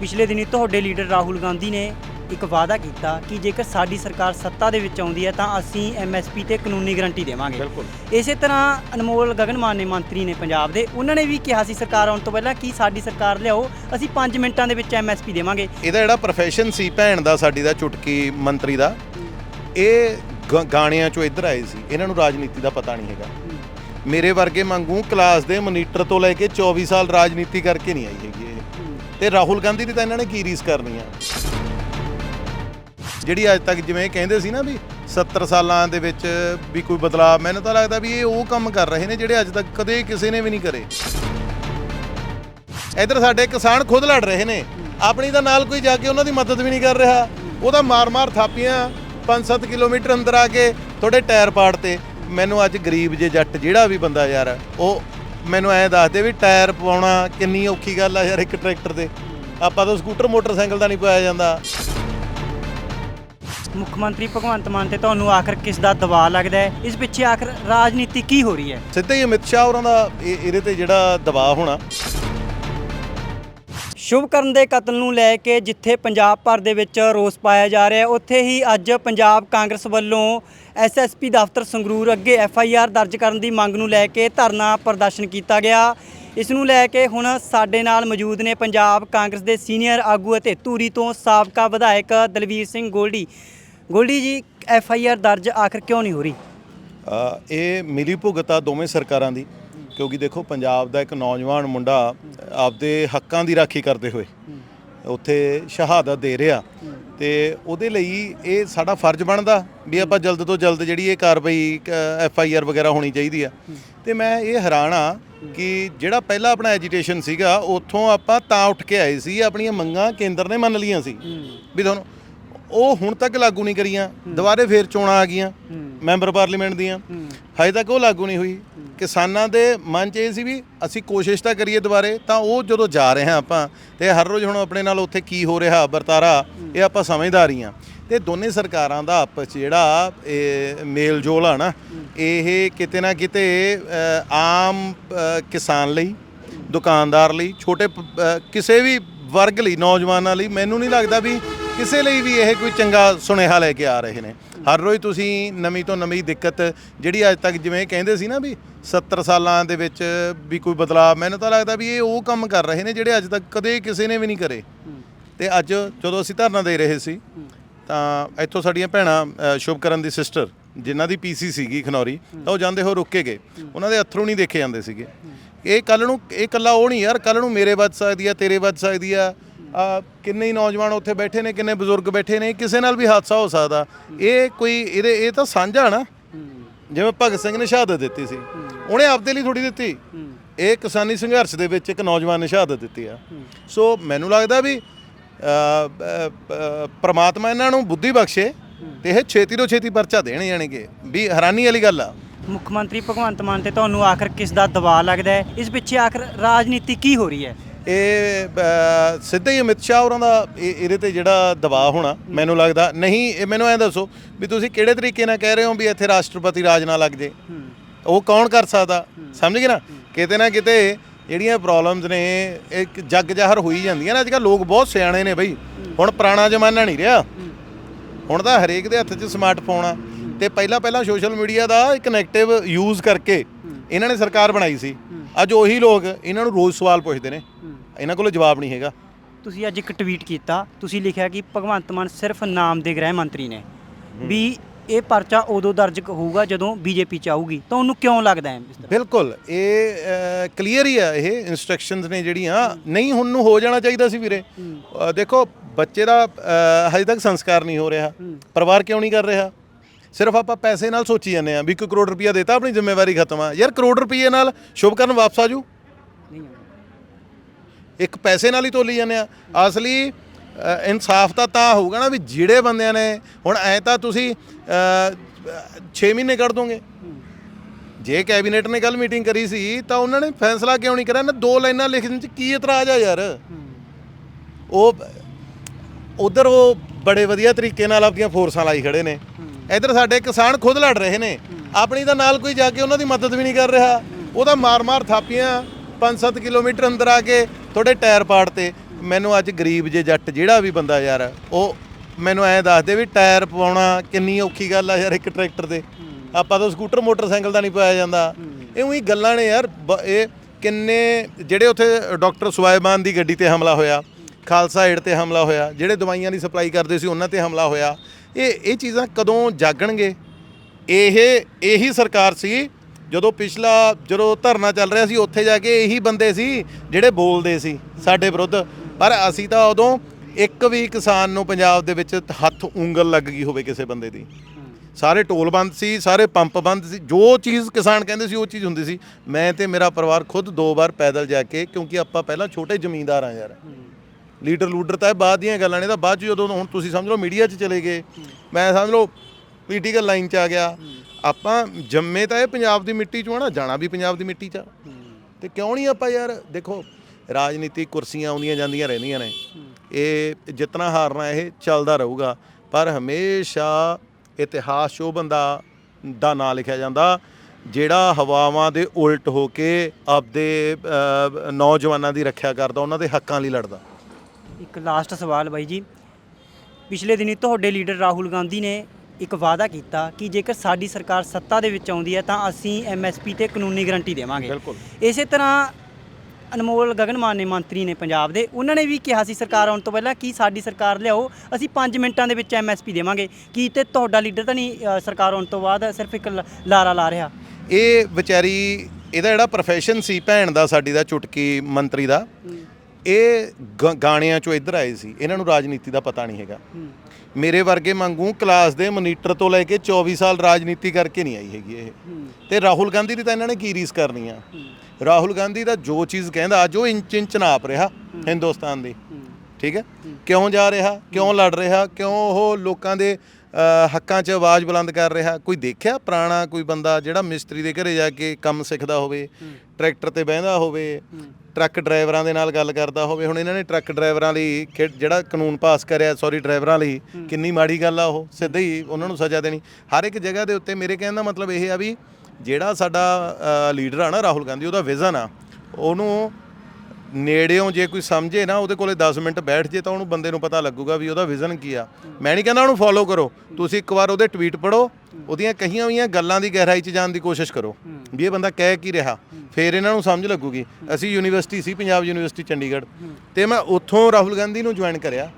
ਪਿਛਲੇ ਦਿਨੀ ਤੁਹਾਡੇ ਲੀਡਰ ਰਾਹੁਲ ਗਾਂਧੀ ਨੇ ਇੱਕ ਵਾਅਦਾ ਕੀਤਾ ਕਿ ਜੇਕਰ ਸਾਡੀ ਸਰਕਾਰ ਸੱਤਾ ਦੇ ਵਿੱਚ ਆਉਂਦੀ ਹੈ ਤਾਂ ਅਸੀਂ ਐਮਐਸਪੀ ਤੇ ਕਾਨੂੰਨੀ ਗਾਰੰਟੀ ਦੇਵਾਂਗੇ। ਬਿਲਕੁਲ। ਇਸੇ ਤਰ੍ਹਾਂ ਅਨਮੋਲ ਗਗਨਮਾਨ ਨੇ ਮੰਤਰੀ ਨੇ ਪੰਜਾਬ ਦੇ ਉਹਨਾਂ ਨੇ ਵੀ ਕਿਹਾ ਸੀ ਸਰਕਾਰ ਆਉਣ ਤੋਂ ਪਹਿਲਾਂ ਕਿ ਸਾਡੀ ਸਰਕਾਰ ਲਿਆਓ ਅਸੀਂ 5 ਮਿੰਟਾਂ ਦੇ ਵਿੱਚ ਐਮਐਸਪੀ ਦੇਵਾਂਗੇ। ਇਹਦਾ ਜਿਹੜਾ profession ਸੀ ਭੈਣ ਦਾ ਸਾਡੀ ਦਾ ਚੁਟਕੀ ਮੰਤਰੀ ਦਾ ਇਹ ਗ- ਗਾਣਿਆਂ ਚੋਂ ਇੱਧਰ ਆਏ ਸੀ। ਇਹਨਾਂ ਨੂੰ ਰਾਜਨੀਤੀ ਦਾ ਪਤਾ ਨਹੀਂ ਹੈਗਾ। ਮੇਰੇ ਵਰਗੇ ਮੰਗੂ ਕਲਾਸ ਦੇ ਮੋਨੀਟਰ ਤੋਂ ਲੈ ਕੇ 24 ਸਾਲ ਰਾਜਨੀਤੀ ਕਰਕੇ ਨਹੀਂ ਆਈ ਹੈਗੀ। ਤੇ ਰਾਹੁਲ ਗਾਂਧੀ ਦੀ ਤਾਂ ਇਹਨਾਂ ਨੇ ਕੀ ਰੀਸ ਕਰਨੀ ਆ? ਜਿਹੜੀ ਅੱਜ ਤੱਕ ਜਿਵੇਂ ਕਹਿੰਦੇ ਸੀ ਨਾ ਵੀ 70 ਸਾਲਾਂ ਦੇ ਵਿੱਚ ਵੀ ਕੋਈ ਬਦਲਾਅ, ਮੈਨੂੰ ਤਾਂ ਲੱਗਦਾ ਵੀ ਇਹ ਉਹ ਕੰਮ ਕਰ ਰਹੇ ਨੇ ਜਿਹੜੇ ਅੱਜ ਤੱਕ ਕਦੇ ਕਿਸੇ ਨੇ ਵੀ ਨਹੀਂ ਕਰੇ। ਇਧਰ ਸਾਡੇ ਕਿਸਾਨ ਖੁਦ ਲੜ ਰਹੇ ਨੇ। ਆਪਣੀ ਦਾ ਨਾਲ ਕੋਈ ਜਾ ਕੇ ਉਹਨਾਂ ਦੀ ਮਦਦ ਵੀ ਨਹੀਂ ਕਰ ਰਿਹਾ। ਉਹਦਾ ਮਾਰ-ਮਾਰ ਥਾਪੀਆਂ 5-7 ਕਿਲੋਮੀਟਰ ਅੰਦਰ ਆ ਕੇ ਤੁਹਾਡੇ ਟਾਇਰ ਪਾੜਤੇ। ਮੈਨੂੰ ਅੱਜ ਗਰੀਬ ਜੇ ਜੱਟ ਜਿਹੜਾ ਵੀ ਬੰਦਾ ਯਾਰ, ਉਹ ਮੈਨੂੰ ਐਂ ਦੱਸ ਦੇ ਵੀ ਟਾਇਰ ਪਵਾਉਣਾ ਕਿੰਨੀ ਔਖੀ ਗੱਲ ਆ ਯਾਰ ਇੱਕ ਟਰੈਕਟਰ ਦੇ ਆਪਾਂ ਤਾਂ ਸਕੂਟਰ ਮੋਟਰਸਾਈਕਲ ਦਾ ਨਹੀਂ ਪਾਇਆ ਜਾਂਦਾ। ਮੁੱਖ ਮੰਤਰੀ ਭਗਵੰਤ ਮਾਨ ਤੇ ਤੁਹਾਨੂੰ ਆਖਰ ਕਿਸ ਦਾ ਦਬਾਅ ਲੱਗਦਾ ਹੈ? ਇਸ ਪਿੱਛੇ ਆਖਰ ਰਾਜਨੀਤੀ ਕੀ ਹੋ ਰਹੀ ਹੈ? ਸਿੱਧਾ ਹੀ ਅਮਿਤ ਸ਼ਾਹ ਹੋਰਾਂ ਦਾ ਇਹ- ਇਹਦੇ ਤੇ ਜਿਹੜਾ ਦਬਾਅ ਹੋਣਾ। ਸ਼ੁਭਕਰਨ ਦੇ ਕਤਲ ਨੂੰ ਲੈ ਕੇ ਜਿੱਥੇ ਪੰਜਾਬ ਭਰ ਦੇ ਵਿੱਚ ਰੋਸ ਪਾਇਆ ਜਾ ਰਿਹਾ ਹੈ, ਉੱਥੇ ਹੀ ਅੱਜ ਪੰਜਾਬ ਕਾਂਗਰਸ ਵੱਲੋਂ ਐਸਐਸਪੀ ਦਫ਼ਤਰ ਸੰਗਰੂਰ ਅੱਗੇ ਐਫਆਈਆਰ ਦਰਜ ਕਰਨ ਦੀ ਮੰਗ ਨੂੰ ਲੈ ਕੇ ਧਰਨਾ ਪ੍ਰਦਰਸ਼ਨ ਕੀਤਾ ਗਿਆ। ਇਸ ਨੂੰ ਲੈ ਕੇ ਹੁਣ ਸਾਡੇ ਨਾਲ ਮੌਜੂਦ ਨੇ ਪੰਜਾਬ ਕਾਂਗਰਸ ਦੇ ਸੀਨੀਅਰ ਆਗੂ ਅਤੇ ਧੂਰੀ ਤੋਂ ਸਾਬਕਾ ਵਿਧਾਇਕ ਦਲਵੀਰ ਸਿੰਘ ਗੋਲਡੀ। ਗੋਲਡੀ ਜੀ ਐਫਆਈਆਰ ਦਰਜ ਆਖਰ ਕਿਉਂ ਨਹੀਂ ਹੋ ਰਹੀ? ਇਹ ਮਿਲੀ ਭੁਗਤ ਆ ਦੋਵੇਂ ਸਰਕਾਰਾਂ ਦੀ। ਕਿਉਂਕਿ ਦੇਖੋ ਪੰਜਾਬ ਦਾ ਇੱਕ ਨੌਜਵਾਨ ਮੁੰਡਾ ਆਪਦੇ ਹੱਕਾਂ ਦੀ ਰਾਖੀ ਕਰਦੇ ਹੋਏ ਉੱਥੇ ਸ਼ਹਾਦਤ ਦੇ ਰਿਹਾ ਤੇ ਉਹਦੇ ਲਈ ਇਹ ਸਾਡਾ ਫਰਜ਼ ਬਣਦਾ ਵੀ ਆਪਾਂ ਜਲਦ ਤੋਂ ਜਲਦ ਜਿਹੜੀ ਇਹ ਕਾਰਵਾਈ ਐਫ ਆਈ ਆਰ ਵਗੈਰਾ ਹੋਣੀ ਚਾਹੀਦੀ ਆ। ਤੇ ਮੈਂ ਇਹ ਹੈਰਾਨ ਆ ਕਿ ਜਿਹੜਾ ਪਹਿਲਾਂ ਆਪਣਾ ਐਜੀਟੇਸ਼ਨ ਸੀਗਾ, ਉੱਥੋਂ ਆਪਾਂ ਤਾਂ ਉੱਠ ਕੇ ਆਏ ਸੀ, ਆਪਣੀਆਂ ਮੰਗਾਂ ਕੇਂਦਰ ਨੇ ਮੰਨ ਲਈਆਂ ਸੀ। ਵੀ ਤੁਹਾਨੂੰ ਉਹ ਹੁਣ ਤੱਕ ਲਾਗੂ ਨਹੀਂ ਕਰੀਆਂ। ਦੁਬਾਰੇ ਫੇਰ ਚੋਣਾਂ ਆ ਗਈਆਂ ਮੈਂਬਰ ਪਾਰਲੀਮੈਂਟ ਦੀਆਂ। ਹਜੇ ਤੱਕ ਉਹ ਲਾਗੂ ਨਹੀਂ ਹੋਈ। ਕਿਸਾਨਾਂ ਦੇ ਮਨ 'ਚ ਇਹ ਸੀ ਵੀ ਅਸੀਂ ਕੋਸ਼ਿਸ਼ ਤਾਂ ਕਰੀਏ ਦੁਬਾਰੇ ਤਾਂ ਉਹ ਜਦੋਂ ਜਾ ਰਹੇ ਹਾਂ ਆਪਾਂ ਤੇ ਹਰ ਰੋਜ਼ ਹੁਣ ਆਪਣੇ ਨਾਲ ਉੱਥੇ ਕੀ ਹੋ ਰਿਹਾ ਵਰਤਾਰਾ ਇਹ ਆਪਾਂ ਸਮਝਦਾਰ ਹਾਂ ਤੇ ਦੋਨੇ ਸਰਕਾਰਾਂ ਦਾ ਆਪਸ ਜਿਹੜਾ ਇਹ ਮੇਲ ਜੋਲ ਆ ਨਾ ਇਹ ਕਿਤੇ ਨਾ ਕਿਤੇ ਆਮ ਕਿਸਾਨ ਲਈ ਦੁਕਾਨਦਾਰ ਲਈ ਛੋਟੇ ਕਿਸੇ ਵੀ ਵਰਗ ਲਈ ਨੌਜਵਾਨਾਂ ਲਈ ਮੈਨੂੰ ਨਹੀਂ ਲੱਗਦਾ ਵੀ ਕਿਸੇ ਲਈ ਵੀ ਇਹ ਕੋਈ ਚੰਗਾ ਸੁਨੇਹਾ ਲੈ ਕੇ ਆ ਰਹੇ ਨੇ। ਹਰ ਰੋਜ਼ ਤੁਸੀਂ ਨਵੀਂ ਤੋਂ ਨਵੀਂ ਦਿੱਕਤ ਜਿਹੜੀ ਅੱਜ ਤੱਕ ਜਿਵੇਂ ਕਹਿੰਦੇ ਸੀ ਨਾ ਵੀ 70 ਸਾਲਾਂ ਦੇ ਵਿੱਚ ਵੀ ਕੋਈ ਬਦਲਾਅ ਮੈਨੂੰ ਤਾਂ ਲੱਗਦਾ ਵੀ ਇਹ ਉਹ ਕੰਮ ਕਰ ਰਹੇ ਨੇ ਜਿਹੜੇ ਅੱਜ ਤੱਕ ਕਦੇ ਕਿਸੇ ਨੇ ਵੀ ਨਹੀਂ ਕਰੇ। ਤੇ ਅੱਜ ਜਦੋਂ ਅਸੀਂ ਧਰਨਾ ਦੇ ਰਹੇ ਸੀ, ਤਾਂ ਇੱਥੋਂ ਸਾਡੀਆਂ ਭੈਣਾਂ ਸ਼ੁਭਕਰਨ ਦੀ ਸਿਸਟਰ ਜਿਨ੍ਹਾਂ ਦੀ ਪੀਸੀ ਸੀਗੀ ਖਨੌਰੀ, ਤਾਂ ਉਹ ਜਾਂਦੇ ਹੋ ਰੁੱਕ ਕੇ ਗਏ। ਉਹਨਾਂ ਦੇ ਅਥਰੂ ਨਹੀਂ ਦੇਖੇ ਜਾਂਦੇ ਸੀਗੇ। ਇਹ ਕੱਲ ਨੂੰ, ਇਹ ਕੱਲਾ ਉਹ ਨਹੀਂ ਯਾਰ ਕੱਲ ਨੂੰ ਮੇਰੇ ਵੱਜ ਸਕਦੀ ਆ, ਤੇਰੇ ਵੱਜ ਸਕਦੀ ਆ ਕਿੰਨੇ ਹੀ ਨੌਜਵਾਨ ਉੱਥੇ ਬੈਠੇ ਨੇ, ਕਿੰਨੇ ਬਜ਼ੁਰਗ ਬੈਠੇ ਨੇ, ਕਿਸੇ ਨਾਲ ਵੀ ਹਾਦਸਾ ਹੋ ਸਕਦਾ। ਇਹ ਕੋਈ, ਇਹਦੇ, ਇਹ ਤਾਂ ਸਾਂਝਾ ਨਾ। ਜਿਵੇਂ ਭਗਤ ਸਿੰਘ ਨੇ ਸ਼ਹਾਦਤ ਦਿੱਤੀ ਸੀ। ਉਹਨੇ ਆਪਦੇ ਲਈ ਥੋੜੀ ਦਿੱਤੀ। ਇਹ ਕਿਸਾਨੀ ਸੰਘਰਸ਼ ਦੇ ਵਿੱਚ ਇੱਕ ਨੌਜਵਾਨ ਨੇ ਸ਼ਹਾਦਤ ਦਿੱਤੀ ਆ। ਸੋ ਮੈਨੂੰ ਲੱਗਦਾ ਵੀ ਪ੍ਰਮਾਤਮਾ ਇਹਨਾਂ ਨੂੰ ਬੁੱਧੀ ਬਖਸ਼ੇ ਤੇ ਇਹ ਛੇਤੀ ਤੋਂ ਛੇਤੀ ਪਰਚਾ ਦੇਣ ਜਾਣਗੇ ਵੀ ਹੈਰਾਨੀ ਵਾਲੀ ਗੱਲ ਆ। ਮੁੱਖ ਮੰਤਰੀ ਭਗਵੰਤ ਮਾਨ ਤੇ ਤੁਹਾਨੂੰ ਆਖਰ ਕਿਸ ਦਾ ਦਬਾਅ ਲੱਗਦਾ ਹੈ? ਇਸ ਪਿੱਛੇ ਆਖਰ ਰਾਜਨੀਤੀ ਕੀ ਹੋ ਰਹੀ ਹੈ? ਇਹ ਸਿੱਧਾ ਹੀ ਅਮਿਤ ਸ਼ਾਹ ਹੋਰਾਂ ਦਾ ਇਹ- ਇਹਦੇ ਤੇ ਜਿਹੜਾ ਦਬਾਅ ਹੋਣਾ ਮੈਨੂੰ ਲੱਗਦਾ ਨਹੀਂ ਇਹ ਮੈਨੂੰ ਐਂ ਦੱਸੋ ਵੀ ਤੁਸੀਂ ਕਿਹੜੇ ਤਰੀਕੇ ਨਾਲ ਕਹਿ ਰਹੇ ਹੋ ਵੀ ਇੱਥੇ ਰਾਸ਼ਟਰਪਤੀ ਰਾਜ ਨਾ ਲੱਗ ਜੇ? ਉਹ ਕੌਣ ਕਰ ਸਕਦਾ? ਸਮਝ ਗਏ ਨਾ? ਕਿਤੇ ਨਾ ਕਿਤੇ ਜਿਹੜੀਆਂ ਪ੍ਰੋਬਲਮਸ ਨੇ ਇੱਕ ਜੱਗ ਜ਼ਾਹਰ ਹੋਈ ਜਾਂਦੀਆਂ ਨੇ। ਅੱਜ ਕੱਲ੍ਹ ਲੋਕ ਬਹੁਤ ਸਿਆਣੇ ਨੇ ਬਈ। ਹੁਣ ਪੁਰਾਣਾ ਜ਼ਮਾਨਾ ਨਹੀਂ ਰਿਹਾ। ਹੁਣ ਤਾਂ ਹਰੇਕ ਦੇ ਹੱਥ 'ਚ ਸਮਾਰਟਫੋਨ ਆ। ਤੇ ਪਹਿਲਾਂ ਪਹਿਲਾਂ ਸੋਸ਼ਲ ਮੀਡੀਆ ਦਾ ਇੱਕ ਨੈਗੇਟਿਵ ਯੂਜ਼ ਕਰਕੇ ਇਹਨਾਂ ਨੇ ਸਰਕਾਰ ਬਣਾਈ ਸੀ। ਅੱਜ ਉਹੀ ਲੋਕ ਇਹਨਾਂ ਨੂੰ ਰੋਜ਼ ਸਵਾਲ ਪੁੱਛਦੇ ਨੇ। ਇਹਨਾਂ ਕੋਲ ਜਵਾਬ ਨਹੀਂ ਹੈਗਾ। ਤੁਸੀਂ ਅੱਜ ਇੱਕ ਟਵੀਟ ਕੀਤਾ। ਤੁਸੀਂ ਲਿਖਿਆ ਕਿ ਭਗਵੰਤ ਮਾਨ ਸਿਰਫ ਨਾਮ ਦੇ ਗ੍ਰਹਿ ਮੰਤਰੀ ਨੇ। ਵੀ ਇਹ ਪਰਚਾ ਉਦੋਂ ਦਰਜ ਹੋਊਗਾ ਜਦੋਂ ਬੀਜੇਪੀ ਚ ਆਊਗੀ। ਤਾਂ ਉਹਨੂੰ ਕਿਉਂ ਲੱਗਦਾ ਹੈ ਬਿਲਕੁਲ। ਇਹ ਕਲੀਅਰ ਹੀ ਆ। ਇਹ ਇਨਸਟਰਕਸ਼ਨਸ ਨੇ ਜਿਹੜੀਆਂ ਨਹੀਂ ਹੁਣ ਨੂੰ ਹੋ ਜਾਣਾ ਚਾਹੀਦਾ ਸੀ ਵੀਰੇ। ਦੇਖੋ ਬੱਚੇ ਦਾ ਹਜੇ ਤੱਕ ਸੰਸਕਾਰ ਨਹੀਂ ਹੋ ਰਿਹਾ। ਪਰਿਵਾਰ ਕਿਉਂ ਨਹੀਂ ਕਰ ਰਿਹਾ? ਸਿਰਫ ਆਪਾਂ ਪੈਸੇ ਨਾਲ ਸੋਚੀ ਜਾਂਦੇ ਆ ਵੀ ਕੋਈ ਕਰੋੜ ਰੁਪਇਆ ਦੇਤਾ, ਆਪਣੀ ਜ਼ਿੰਮੇਵਾਰੀ ਖਤਮ ਆ। ਯਾਰ ਕਰੋੜ ਰੁਪਏ ਨਾਲ ਸ਼ੁਭਕਰਨ ਵਾਪਸ ਆਜੂ ਨਹੀਂ ਇੱਕ ਪੈਸੇ ਨਾਲ ਹੀ ਤੋਲੀ ਜਾਂਦੇ ਆ। ਅਸਲੀ ਇਨਸਾਫ ਤਾਂ ਤਾਂ ਹੋਊਗਾ ਨਾ ਵੀ ਜਿਹੜੇ ਬੰਦਿਆਂ ਨੇ, ਹੁਣ ਐ ਤਾਂ ਤੁਸੀਂ 6 ਮਹੀਨੇ ਕੱਢ ਦੋਗੇ। ਜੇ ਕੈਬਨਿਟ ਨੇ ਕੱਲ ਮੀਟਿੰਗ ਕਰੀ ਸੀ, ਤਾਂ ਉਹਨਾਂ ਨੇ ਫੈਸਲਾ ਕਿਉਂ ਨਹੀਂ ਕਰਿਆ? ਨਾ ਦੋ ਲਾਈਨਾਂ ਲਿਖਣ ਚ ਕੀ ਇਤਰਾਜ਼ ਆ ਯਾਰ? ਉਹ, ਉਧਰ ਉਹ ਬੜੇ ਵਧੀਆ ਤਰੀਕੇ ਨਾਲ ਆਪਣੀਆਂ ਫੋਰਸਾਂ ਲਾਈ ਖੜੇ ਨੇ। ਇੱਧਰ ਸਾਡੇ ਕਿਸਾਨ ਖੁਦ ਲੜ ਰਹੇ ਨੇ। ਆਪਣੀ ਤਾਂ ਨਾਲ ਕੋਈ ਜਾ ਕੇ ਉਹਨਾਂ ਦੀ ਮਦਦ ਵੀ ਨਹੀਂ ਕਰ ਰਿਹਾ। ਉਹਦਾ ਮਾਰ-ਮਾਰ ਥਾਪੀਆਂ 5-7 ਕਿਲੋਮੀਟਰ ਅੰਦਰ ਆ ਕੇ ਤੁਹਾਡੇ ਟਾਇਰ ਪਾੜਤੇ ਮੈਨੂੰ ਅੱਜ ਗਰੀਬ ਜੇ ਜੱਟ ਜਿਹੜਾ ਵੀ ਬੰਦਾ ਯਾਰ, ਉਹ ਮੈਨੂੰ ਐਂ ਦੱਸ ਦੇ ਵੀ ਟਾਇਰ ਪਵਾਉਣਾ ਕਿੰਨੀ ਔਖੀ ਗੱਲ ਆ ਯਾਰ ਇੱਕ ਟਰੈਕਟਰ ਦੇ ਆਪਾਂ ਤਾਂ ਸਕੂਟਰ, ਮੋਟਰਸਾਈਕਲ ਦਾ ਨਹੀਂ ਪਾਇਆ ਜਾਂਦਾ। ਇਹ ਉਹੀ ਗੱਲਾਂ ਨੇ ਯਾਰ, ਬ- ਇਹ ਕਿੰਨੇ ਜਿਹੜੇ ਉੱਥੇ ਡਾਕਟਰ ਸੁਆਇਬਾਨ ਦੀ ਗੱਡੀ ਤੇ ਹਮਲਾ ਹੋਇਆ, ਖਾਲਸਾ ਏਡ ਤੇ ਹਮਲਾ ਹੋਇਆ, ਜਿਹੜੇ ਦਵਾਈਆਂ ਦੀ ਸਪਲਾਈ ਕਰਦੇ ਸੀ, ਉਹਨਾਂ ਤੇ ਹਮਲਾ ਹੋਇਆ। ਇਹ ਇਹ ਚੀਜ਼ਾਂ ਕਦੋਂ ਜਾਗਣਗੇ? ਇਹ, ਇਹੀ ਸਰਕਾਰ ਸੀ, ਜਦੋਂ ਪਿਛਲਾ, ਜਦੋਂ ਧਰਨਾ ਚੱਲ ਰਿਹਾ ਸੀ, ਉੱਥੇ ਜਾ ਕੇ ਇਹੀ ਬੰਦੇ ਸੀ ਜਿਹੜੇ ਬੋਲਦੇ ਸੀ ਸਾਡੇ ਵਿਰੁੱਧ। ਪਰ ਅਸੀਂ ਤਾਂ ਉਦੋਂ ਇੱਕ ਵੀ ਕਿਸਾਨ ਨੂੰ ਪੰਜਾਬ ਦੇ ਵਿੱਚ ਹੱਥ ਉਂਗਲ ਲੱਗ ਗਈ ਹੋਵੇ ਕਿਸੇ ਬੰਦੇ ਦੀ। ਸਾਰੇ ਟੋਲ ਬੰਦ ਸੀ, ਸਾਰੇ ਪੰਪ ਬੰਦ ਸੀ, ਜੋ ਚੀਜ਼ ਕਿਸਾਨ ਕਹਿੰਦੇ ਸੀ ਉਹ ਚੀਜ਼ ਹੁੰਦੀ ਸੀ। ਮੈਂ ਤੇ ਮੇਰਾ ਪਰਿਵਾਰ ਖੁਦ ਦੋ ਵਾਰ ਪੈਦਲ ਜਾ ਕੇ, ਕਿਉਂਕਿ ਆਪਾਂ ਪਹਿਲਾਂ ਛੋਟੇ ਜ਼ਮੀਂਦਾਰ ਆ ਯਾਰ। ਲੀਡਰ ਲੂਡਰ ਤਾਂ ਇਹ ਬਾਅਦ ਦੀਆਂ ਗੱਲਾਂ ਨੇ ਤਾਂ ਬਾਅਦ 'ਚ ਜਦੋਂ ਹੁਣ ਤੁਸੀਂ ਸਮਝ ਲਓ ਮੀਡੀਆ 'ਚ ਚਲੇ ਗਏ। ਮੈਂ ਸਮਝ ਲਓ ਪੋਲੀਟੀਕਲ ਲਾਈਨ 'ਚ ਆ ਗਿਆ। ਆਪਾਂ ਜੰਮੇ ਤਾਂ ਇਹ ਪੰਜਾਬ ਦੀ ਮਿੱਟੀ 'ਚੋਂ ਆ ਨਾ, ਜਾਣਾ ਵੀ ਪੰਜਾਬ ਦੀ ਮਿੱਟੀ 'ਚ ਆ। ਤੇ ਕਿਉਂ ਨਹੀਂ ਆਪਾਂ ਯਾਰ, ਦੇਖੋ ਰਾਜਨੀਤਿਕ ਕੁਰਸੀਆਂ ਆਉਂਦੀਆਂ ਜਾਂਦੀਆਂ ਰਹਿੰਦੀਆਂ ਨੇ। ਇਹ ਜਿੱਤਣਾ ਹਾਰਨਾ ਇਹ ਚੱਲਦਾ ਰਹੂਗਾ, ਪਰ ਹਮੇਸ਼ਾ ਇਤਿਹਾਸ 'ਚ ਉਹ ਬੰਦਾ ਦਾ ਨਾਂ ਲਿਖਿਆ ਜਾਂਦਾ, ਜਿਹੜਾ ਹਵਾਵਾਂ ਦੇ ਉਲਟ ਹੋ ਕੇ ਆਪਦੇ ਨੌਜਵਾਨਾਂ ਦੀ ਰੱਖਿਆ ਕਰਦਾ, ਉਹਨਾਂ ਦੇ ਹੱਕਾਂ ਲਈ ਲੜਦਾ। ਇੱਕ ਲਾਸਟ ਸਵਾਲ ਬਾਈ ਜੀ। ਪਿਛਲੇ ਦਿਨੀ ਤੁਹਾਡੇ ਲੀਡਰ ਰਾਹੁਲ ਗਾਂਧੀ ਨੇ ਇੱਕ ਵਾਅਦਾ ਕੀਤਾ ਕਿ ਜੇਕਰ ਸਾਡੀ ਸਰਕਾਰ ਸੱਤਾ ਦੇ ਵਿੱਚ ਆਉਂਦੀ ਹੈ ਤਾਂ ਅਸੀਂ ਐਮਐਸਪੀ ਤੇ ਕਾਨੂੰਨੀ ਗਾਰੰਟੀ ਦੇਵਾਂਗੇ। ਬਿਲਕੁਲ। ਇਸੇ ਤਰ੍ਹਾਂ ਅਨਮੋਲ ਗਗਨਮਾਨ ਨੇ ਮੰਤਰੀ ਨੇ ਪੰਜਾਬ ਦੇ ਉਹਨਾਂ ਨੇ ਵੀ ਕਿਹਾ ਸੀ ਸਰਕਾਰ ਆਉਣ ਤੋਂ ਪਹਿਲਾਂ ਕਿ ਸਾਡੀ ਸਰਕਾਰ ਲਿਆਓ ਅਸੀਂ 5 ਮਿੰਟਾਂ ਦੇ ਵਿੱਚ ਐਮਐਸਪੀ ਦੇਵਾਂਗੇ। ਕੀ ਤੇ ਤੁਹਾਡਾ ਲੀਡਰ ਤਾਂ ਨਹੀਂ ਅ, ਸਰਕਾਰ ਆਉਣ ਤੋਂ ਬਾਅਦ ਸਿਰਫ ਇੱਕ ਲ- ਲਾਰਾ ਲਾ ਰਿਹਾ? ਇਹ ਵਿਚਾਰੀ ਇਹਦਾ ਜਿਹੜਾ profession ਸੀ ਭੈਣ ਦਾ ਸਾਡੀ ਦਾ ਚੁਟਕੀ ਮੰਤਰੀ ਦਾ ਇਹ ਗ- ਗਾਣਿਆਂ ਚੋਂ ਇੱਧਰ ਆਏ ਸੀ। ਇਹਨਾਂ ਨੂੰ ਰਾਜਨੀਤੀ ਦਾ ਪਤਾ ਨਹੀਂ ਹੈਗਾ। ਮੇਰੇ ਵਰਗੇ ਮੰਗੂ ਕਲਾਸ ਦੇ ਮੋਨੀਟਰ ਤੋਂ ਲੈ ਕੇ 24 ਸਾਲ ਰਾਜਨੀਤੀ ਕਰਕੇ ਨਹੀਂ ਆਈ ਹੈਗੀ ਇਹ। ਤੇ ਰਾਹੁਲ ਗਾਂਧੀ ਦੀ ਤਾਂ ਇਹਨਾਂ ਨੇ ਕੀ ਰੀਸ ਕਰਨੀ ਆ? ਰਾਹੁਲ ਗਾਂਧੀ ਦਾ ਜੋ ਚੀਜ਼ ਕਹਿੰਦਾ ਜੋ ਇੰਚ ਇੰਚ ਨਾਪ ਰਿਹਾ ਹਿੰਦੁਸਤਾਨ ਦੀ। ਠੀਕ ਹੈ? ਕਿਉਂ ਜਾ ਰਿਹਾ? ਕਿਉਂ ਲੜ ਰਿਹਾ? ਕਿਉਂ ਉਹ ਲੋਕਾਂ ਦੇ ਹੱਕਾਂ 'ਚ ਆਵਾਜ਼ ਬੁਲੰਦ ਕਰ ਰਿਹਾ। ਕੋਈ ਦੇਖਿਆ ਪੁਰਾਣਾ ਕੋਈ ਬੰਦਾ ਜਿਹੜਾ ਮਿਸਤਰੀ ਦੇ ਘਰੇ ਜਾ ਕੇ ਕੰਮ ਸਿੱਖਦਾ ਹੋਵੇ ਟਰੈਕਟਰ ਤੇ ਬਹਿੰਦਾ ਹੋਵੇ ਟਰੱਕ ਡਰਾਈਵਰਾਂ ਦੇ ਨਾਲ ਗੱਲ ਕਰਦਾ ਹੋਵੇ। ਹੁਣ ਇਹਨਾਂ ਨੇ ਟਰੱਕ ਡਰਾਈਵਰਾਂ ਲਈ ਜਿਹੜਾ ਕਾਨੂੰਨ ਪਾਸ ਕਰਿਆ ਸੌਰੀ ਡਰਾਈਵਰਾਂ ਲਈ ਕਿੰਨੀ ਮਾੜੀ ਗੱਲ ਆ ਉਹ। ਸਿੱਧਾ ਹੀ ਉਹਨਾਂ ਨੂੰ ਸਜ਼ਾ ਦੇਣੀ। ਹਰ ਇੱਕ ਜਗ੍ਹਾ ਦੇ ਉੱਤੇ ਮੇਰੇ ਕਹਿਣ ਦਾ ਮਤਲਬ ਇਹ ਆ ਵੀ ਜਿਹੜਾ ਸਾਡਾ ਲੀਡਰ ਆ ਨਾ ਰਾਹੁਲ ਗਾਂਧੀ ਉਹਦਾ ਵਿਜ਼ਨ ਆ। ਉਹਨੂੰ ਨੇੜਿਓਂ ਜੇ ਕੋਈ ਸਮਝੇ ਨਾ, ਉਹਦੇ ਕੋਲੇ 10 ਮਿੰਟ ਬੈਠ ਜੇ ਤਾਂ ਉਹਨੂੰ ਬੰਦੇ ਨੂੰ ਪਤਾ ਲੱਗੂਗਾ ਵੀ ਉਹਦਾ ਵਿਜ਼ਨ ਕੀ ਆ। ਮੈਂ ਨਹੀਂ ਕਹਿੰਦਾ ਉਹਨੂੰ ਫੋਲੋ ਕਰੋ। ਤੁਸੀਂ ਇੱਕ ਵਾਰ ਉਹਦੇ ਟਵੀਟ ਪੜੋ ਉਹਦੀਆਂ ਕਹੀਆਂ ਹੋਈਆਂ ਗੱਲਾਂ ਦੀ ਗਹਿਰਾਈ 'ਚ ਜਾਣ ਦੀ ਕੋਸ਼ਿਸ਼ ਕਰੋ। ਵੀ ਇਹ ਬੰਦਾ ਕਹਿ ਕੀ ਰਿਹਾ ਫਿਰ ਇਹਨਾਂ ਨੂੰ ਸਮਝ ਲੱਗੂਗੀ। ਅਸੀਂ ਯੂਨੀਵਰਸਿਟੀ ਸੀ ਪੰਜਾਬ ਯੂਨੀਵਰਸਿਟੀ ਚੰਡੀਗੜ੍ਹ। ਤੇ ਮੈਂ ਉੱਥੋਂ ਰਾਹੁਲ ਗਾਂਧੀ ਨੂੰ ਜੁਆਇਨ ਕਰਿਆ।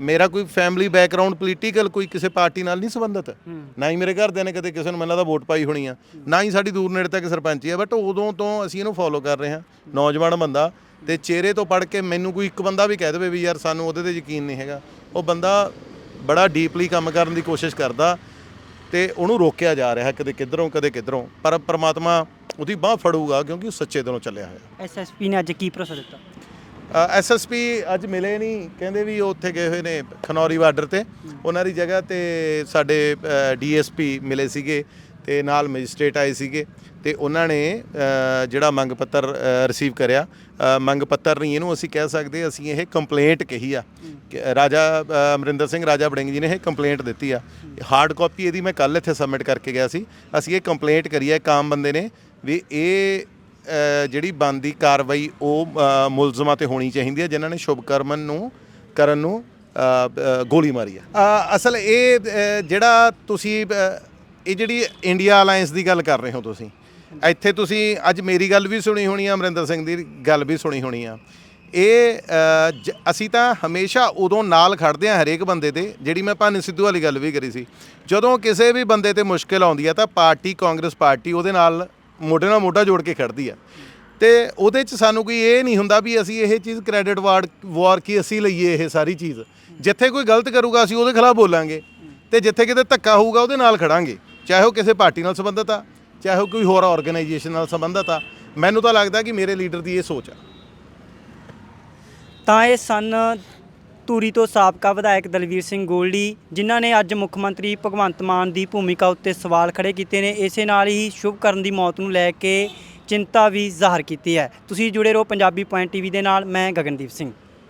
ਮੇਰਾ ਕੋਈ ਫੈਮਿਲੀ ਬੈਕਗ੍ਰਾਉਂਡ ਪੋਲੀਟੀਕਲ ਕੋਈ ਕਿਸੇ ਪਾਰਟੀ ਨਾਲ ਨਹੀਂ ਸੰਬੰਧਿਤ। ਨਾ ਹੀ ਮੇਰੇ ਘਰਦਿਆਂ ਨੇ ਕਦੇ ਕਿਸੇ ਨੂੰ ਮੈਨੂੰ ਲੱਗਦਾ ਵੋਟ ਪਾਈ ਹੋਣੀ ਆ। ਨਾ ਹੀ ਸਾਡੀ ਦੂਰ ਨੇੜੇ ਤੱਕ ਸਰਪੰਚੀ ਆ ਬਟ ਉਦੋਂ ਤੋਂ ਅਸੀਂ ਇਹਨੂੰ ਫੋਲੋ ਕਰ ਰਹੇ ਹਾਂ। ਨੌਜਵਾਨ ਬੰਦਾ। ਤੇ ਚਿਹਰੇ ਤੋਂ ਪੜ ਕੇ ਮੈਨੂੰ ਕੋਈ ਇੱਕ ਬੰਦਾ ਵੀ ਕਹਿ ਦੇਵੇ ਵੀ ਯਾਰ ਸਾਨੂੰ ਉਹਦੇ ਤੇ ਯਕੀਨ ਨਹੀਂ ਹੈਗਾ। ਉਹ ਬੰਦਾ ਬੜਾ ਡੀਪਲੀ ਕੰਮ ਕਰਨ ਦੀ ਕੋਸ਼ਿਸ਼ ਕਰਦਾ। ਤੇ ਉਹਨੂੰ ਰੋਕਿਆ ਜਾ ਰਿਹਾ ਕਦੇ ਕਿੱਧਰੋਂ ਕਦੇ ਕਿੱਧਰੋਂ। ਪਰ ਪ੍ਰਮਾਤਮਾ ਉਹਦੀ ਬਾਹ ਫੜੂਗਾ ਕਿਉਂਕਿ ਉਹ ਸੱਚੇ ਦਿਲੋਂ ਚੱਲਿਆ ਹੋਇਆ। ਐਸਐਸਪੀ ਨੇ ਅੱਜ ਕੀ ਭਰੋਸਾ ਦਿੱਤਾ? ਐਸਐਸਪੀ ਅੱਜ ਮਿਲੇ ਨਹੀਂ। ਕਹਿੰਦੇ ਵੀ ਉਹ ਉੱਥੇ ਗਏ ਹੋਏ ਨੇ ਖਨੌਰੀ ਬਾਰਡਰ ਤੇ। ਉਹਨਾਂ ਦੀ ਜਗ੍ਹਾ ਤੇ ਸਾਡੇ ਡੀਐਸਪੀ ਮਿਲੇ ਸੀਗੇ। ਤੇ ਨਾਲ ਮੈਜਿਸਟ੍ਰੇਟ ਆਏ ਸੀਗੇ ਤੇ ਉਹਨਾਂ ਨੇ ਜਿਹੜਾ ਮੰਗ ਪੱਤਰ ਰਿਸੀਵ ਕਰਿਆ। ਮੰਗ ਪੱਤਰ ਨਹੀਂ, ਇਹਨੂੰ ਅਸੀਂ ਕਹਿ ਸਕਦੇ, ਅਸੀਂ ਇਹ ਕੰਪਲੇਂਟ ਕਹੀ ਆ। ਰਾਜਾ ਅਮਰਿੰਦਰ ਸਿੰਘ, ਰਾਜਾ ਬੜਿੰਗ ਜੀ ਨੇ ਇਹ ਕੰਪਲੇਂਟ ਦਿੱਤੀ ਆ। ਹਾਰਡ ਕਾਪੀ ਇਹਦੀ ਮੈਂ ਕੱਲ ਇੱਥੇ ਸਬਮਿਟ ਕਰਕੇ ਗਿਆ ਸੀ। ਅਸੀਂ ਇਹ ਕੰਪਲੇਂਟ ਕਰੀ ਹੈ ਇੱਕ ਆਮ ਬੰਦੇ ਨੇ, ਵੀ ਇਹ ਜਿਹੜੀ ਬੰਦੀ ਕਾਰਵਾਈ ਉਹ ਮੁਲਜ਼ਮਾਂ ਤੇ ਹੋਣੀ ਚਾਹੀਦੀ ਹੈ ਜਿਨ੍ਹਾਂ ਨੇ ਸ਼ੁਭਕਰਮਨ ਨੂੰ, ਕਰਨ ਨੂੰ ਗੋਲੀ ਮਾਰੀ ਆ। ਅਸਲ ਇਹ ਜਿਹੜਾ ਤੁਸੀਂ ਇਹ ਜਿਹੜੀ ਇੰਡੀਆ ਅਲਾਈਅੰਸ ਦੀ ਗੱਲ ਕਰ ਰਹੇ ਹੋ ਤੁਸੀਂ, ਇੱਥੇ ਤੁਸੀਂ ਅੱਜ ਮੇਰੀ ਗੱਲ ਵੀ ਸੁਣੀ ਹੋਣੀ ਆ, ਅਮਰਿੰਦਰ ਸਿੰਘ ਦੀ ਗੱਲ ਵੀ ਸੁਣੀ ਹੋਣੀ ਆ। ਇਹ ਜ- ਅਸੀਂ ਤਾਂ ਹਮੇਸ਼ਾ ਉਦੋਂ ਨਾਲ ਖੜਦੇ ਆ ਹਰੇਕ ਬੰਦੇ ਦੇ ਜਿਹੜੀ ਮੈਂ ਭਾਨੀ ਸਿੱਧੂ ਵਾਲੀ ਗੱਲ ਵੀ ਕਰੀ ਸੀ। ਜਦੋਂ ਕਿਸੇ ਵੀ ਬੰਦੇ ਤੇ ਮੁਸ਼ਕਿਲ ਆਉਂਦੀ ਆ ਤਾਂ ਪਾਰਟੀ, ਕਾਂਗਰਸ ਪਾਰਟੀ ਉਹਦੇ ਨਾਲ ਮੋਢੇ ਨਾਲ ਮੋਢਾ ਜੋੜ ਕੇ ਖੜਦੀ ਆ। ਤੇ ਉਹਦੇ ਚ ਸਾਨੂੰ ਕੋਈ ਇਹ ਨਹੀਂ ਹੁੰਦਾ ਵੀ ਅਸੀਂ ਇਹ ਚੀਜ਼ ਕ੍ਰੈਡਿਟ ਵਾਰਡ ਵਾਰ ਕੀ ਅਸੀਂ ਲਈਏ ਇਹ ਸਾਰੀ ਚੀਜ਼। ਜਿੱਥੇ ਕੋਈ ਗਲਤ ਕਰੂਗਾ ਅਸੀਂ ਉਹਦੇ ਖਿਲਾਫ ਬੋਲਾਂਗੇ। ਤੇ ਜਿੱਥੇ ਕਿਤੇ ਧੱਕਾ ਹੋਊਗਾ ਉਹਦੇ ਨਾਲ ਖੜਾਂਗੇ। ਚਾਹੇ ਉਹ ਕਿਸੇ ਪਾਰਟੀ ਨਾਲ ਸੰਬੰਧਿਤ ਆ, ਚਾਹੇ ਉਹ ਕੋਈ ਹੋਰ ਆਰਗੇਨਾਈਜੇਸ਼ਨ ਨਾਲ ਸੰਬੰਧਿਤ ਆ, ਮੈਨੂੰ ਤਾਂ ਲੱਗਦਾ ਕਿ ਮੇਰੇ ਲੀਡਰ ਦੀ ਇਹ ਸੋਚ ਆ। ਤਾਂ ਇਹ ਸਨ ਧੂਰੀ ਤੋਂ ਸਾਬਕਾ ਵਿਧਾਇਕ ਦਲਵੀਰ ਸਿੰਘ ਗੋਲਡੀ, ਜਿਨ੍ਹਾਂ ਨੇ ਅੱਜ ਮੁੱਖ ਮੰਤਰੀ ਭਗਵੰਤ ਮਾਨ ਦੀ ਭੂਮਿਕਾ ਉੱਤੇ ਸਵਾਲ ਖੜੇ ਕੀਤੇ ਨੇ। ਇਸੇ ਨਾਲ ਹੀ ਸ਼ੁਭਕਰਨ ਦੀ ਮੌਤ ਨੂੰ ਲੈ ਕੇ ਚਿੰਤਾ ਵੀ ਜ਼ਾਹਰ ਕੀਤੀ ਹੈ। ਤੁਸੀਂ ਜੁੜੇ ਰਹੋ ਪੰਜਾਬੀ ਪੁਆਇੰਟ ਟੀਵੀ ਦੇ ਨਾਲ, ਮੈਂ ਗਗਨਦੀਪ ਸਿੰਘ।